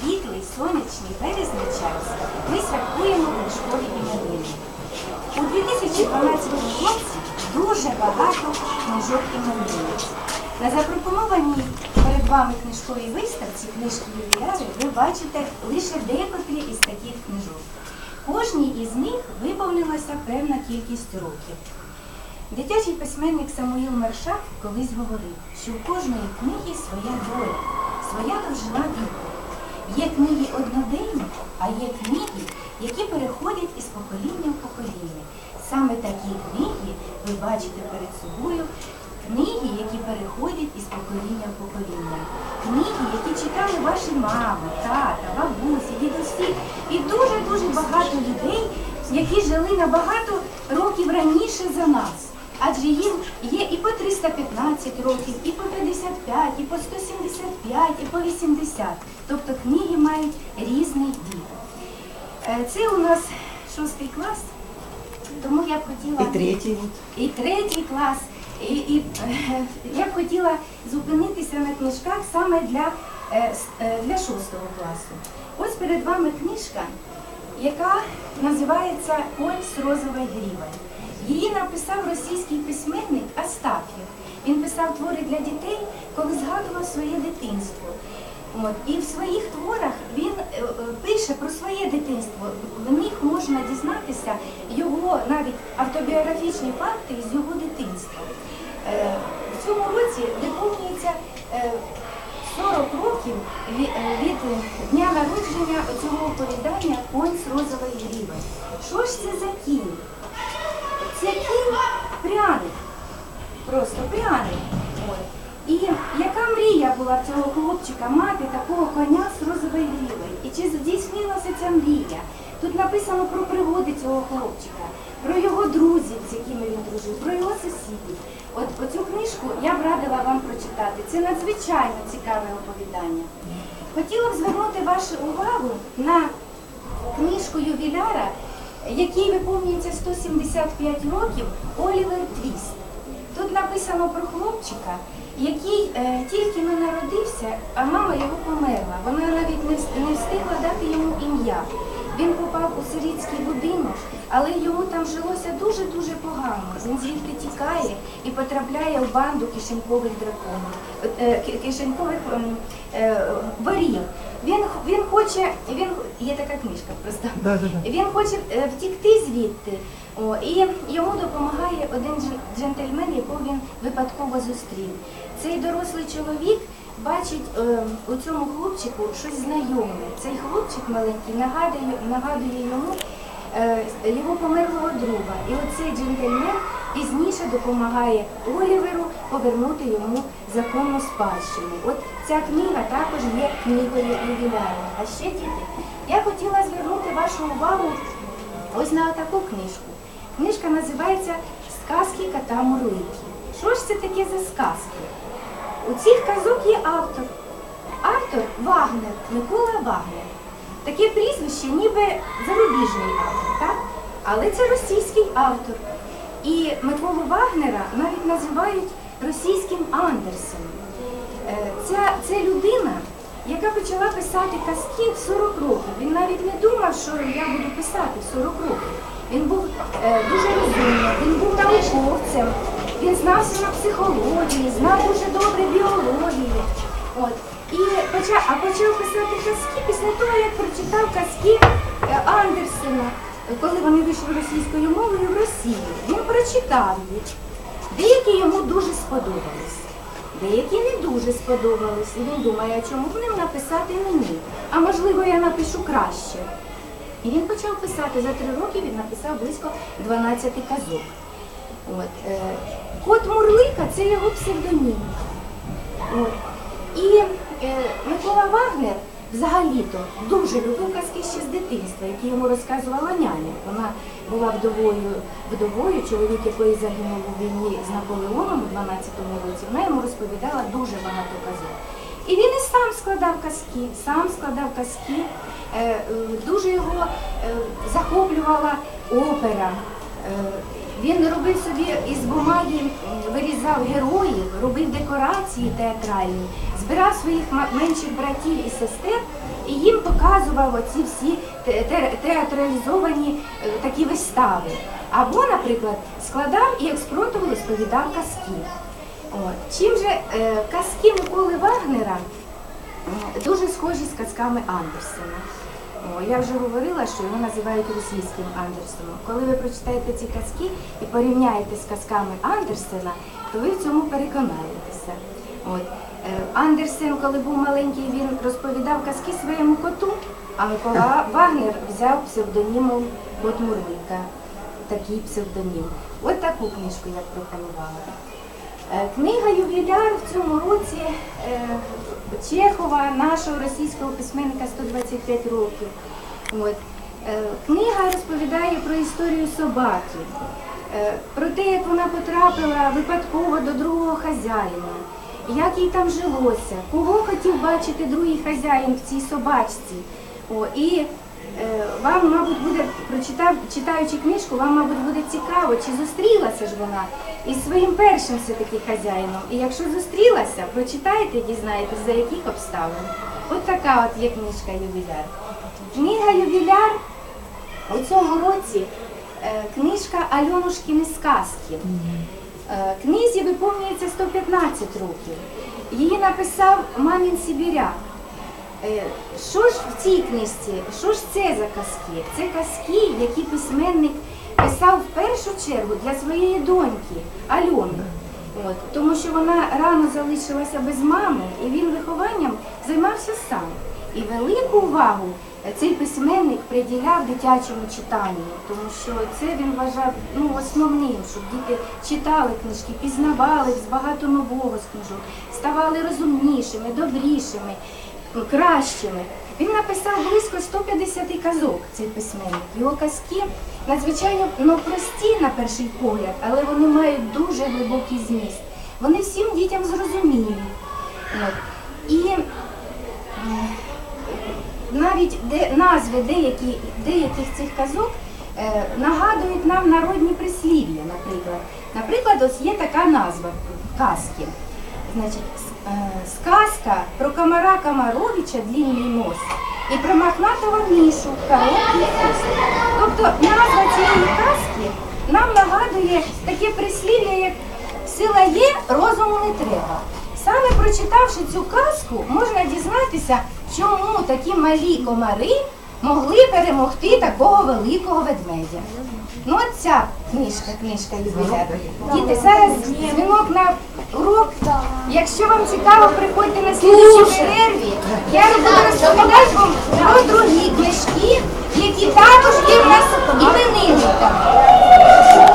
світлий, сонячний березний час ми святкуємо книжкові іменини. У 2012 році дуже багато книжок іменинниць. На запропонованій перед вами книжковій виставці книжки ювіляри ви бачите лише декотрі із таких книжок. Кожній із них виповнилася певна кількість років. Дитячий письменник Самуїл Мершак колись говорив, що в кожної книги своя доля, своя довжина віку. Є книги одноденні, а є книги, які переходять із покоління в покоління. Саме такі книги ви бачите перед собою. Книги, які переходять із покоління в покоління. Книги, які читали ваші мами, тата, бабусі, дідусі і дуже-дуже багато людей, які жили набагато років раніше за нас. Адже їм є і по 315 років, і по 55, і по 175, і по 80. Тобто книги мають різний вік. Е, Це у нас шостий клас, тому я б хотіла. І третій. І третій клас. І, і е, я б хотіла зупинитися на книжках саме для, е, для шостого класу. Ось перед вами книжка, яка називається Конь з розовою грівою. Її написав російський письменник Астаф'єв. Він писав твори для дітей, коли згадував своє дитинство. От. І в своїх творах він е, е, пише про своє дитинство. В них можна дізнатися його навіть автобіографічні факти з його дитинства. Е, В цьому році виповнюється е, 40 років від дня народження цього оповідання Конь з розової гріви. Що ж це за кінь? Це кінь пряник. Просто пряник. І яка мрія була цього хлопчика мати такого коня з грівою? І чи здійснилася ця мрія? Тут написано про пригоди цього хлопчика, про його друзів, з якими він дружив, про його сусідів. От оцю книжку я б радила вам прочитати. Це надзвичайно цікаве оповідання. Хотіла б звернути вашу увагу на книжку ювіляра, якій виповнюється 175 років Олівер Твіст. Тут написано про хлопчика, який е, тільки не народився, а мама його померла. Вона навіть не, встигла дати йому ім'я. Він у сирітський будинок, але йому там жилося дуже-дуже погано. Він звідти тікає і потрапляє в банду кишенькових драконів, е, кишенькових ем, е, ворів. Він, він хоче, він є така книжка просто. Да, да, да. Він хоче е, втікти звідти. О, і йому допомагає один джентльмен, якого він випадково зустрів. Цей дорослий чоловік бачить е, у цьому хлопчику щось знайоме. Цей хлопчик маленький нагадує, нагадує йому е, його померлого друга. І оцей джентльмен пізніше допомагає Оліверу повернути йому законну спадщину. От ця книга також є книгою ювілярною. А ще діти, я хотіла звернути вашу увагу ось на таку книжку. Книжка називається Сказки кота Мурлики. Що ж це таке за сказки? У цих казок є автор. Автор Вагнер, Микола Вагнер. Таке прізвище, ніби зарубіжний автор, так? Але це російський автор. І Миколу Вагнера навіть називають російським Андерсеном. Е, Ця, це людина, яка почала писати казки в 40 років. Він навіть не думав, що я буду писати в 40 років. Він був е, дуже розумним, він був науковцем, він знався на психології, знав дуже добре біологію. От. І почав, а почав писати казки після того, як прочитав казки е, Андерсена, коли вони вийшли російською мовою в Росії. Він прочитав їх. Деякі йому дуже сподобались. Деякі не дуже сподобались. І він думає, чому б ним написати мені? А можливо, я напишу краще. І він почав писати. За три роки він написав близько 12 казок. От, е, Кот Мурлика це його псевдонім. І е, Микола Вагнер взагалі-то дуже любив казки ще з дитинства, які йому розказувала няня. Вона була вдовою, вдовою, чоловік якої загинув у війні з Наполеоном у 12-му році. Вона йому розповідала дуже багато казок. І він і сам складав казки, сам складав казки. Е, е, дуже його е, захоплювала опера. Е, Він робив собі із бумаги, вирізав героїв, робив декорації театральні, збирав своїх менших братів і сестер і їм показував оці всі те- те- театралізовані е, такі вистави. Або, наприклад, складав і експромтом розповідав казки. От. Чим же е, казки Миколи Вагнера дуже схожі з казками Андерсена. Я вже говорила, що його називають російським Андерсеном. Коли ви прочитаєте ці казки і порівняєте з казками Андерсена, то ви в цьому переконаєтеся. От. Е, Андерсен, коли був маленький, він розповідав казки своєму коту, а Микола Вагнер взяв псевдонімом Кот Мурлика. Такий псевдонім. От таку книжку я пропонувала. Е, Книга Ювіляр в цьому році е, Чехова, нашого російського письменника 125 років. От. Е, Книга розповідає про історію собаки, е, про те, як вона потрапила випадково до другого хазяїна, як їй там жилося, кого хотів бачити другий хазяїн в цій собачці. О, і Вам, мабуть, буде, прочитав, читаючи книжку, вам, мабуть, буде цікаво, чи зустрілася ж вона із своїм першим все-таки хазяїном. І якщо зустрілася, прочитайте, дізнаєтесь, за яких обставин. От така от є книжка Ювіляр. Книга Ювіляр у цьому році е, книжка Альонушкіни сказки. Е, Книзі виповнюється 115 років. Її написав Мамін Сибіряк. Е, Що ж в цій книжці? Що ж це за казки? Це казки, які письменник писав в першу чергу для своєї доньки Альони. От, тому що вона рано залишилася без мами, і він вихованням займався сам. І велику увагу цей письменник приділяв дитячому читанню, тому що це він вважав ну, основним, щоб діти читали книжки, пізнавали багато нового з книжок, ставали розумнішими, добрішими кращими. Він написав близько 150 казок, цей письменник. Його казки надзвичайно ну, прості на перший погляд, але вони мають дуже глибокий зміст. Вони всім дітям зрозумілі. І е, навіть де, назви деякі, деяких цих казок е, нагадують нам народні прислів'я, наприклад. Наприклад, ось є така назва казки. Значить, е, сказка про комара Комаровича длинний нос і про мохнатого мішу короткий хвост. Тобто назва цієї казки нам нагадує таке прислів'я, як сила є, розуму не треба. Саме прочитавши цю казку, можна дізнатися, чому такі малі комари могли перемогти такого великого ведмедя. Ну от ця книжка, книжка ювіляр. Діти, зараз дзвінок на урок. Якщо вам цікаво, приходьте на слідчій перерві. Я буду розповідати вам про другі книжки, які також є в нас іменинниками.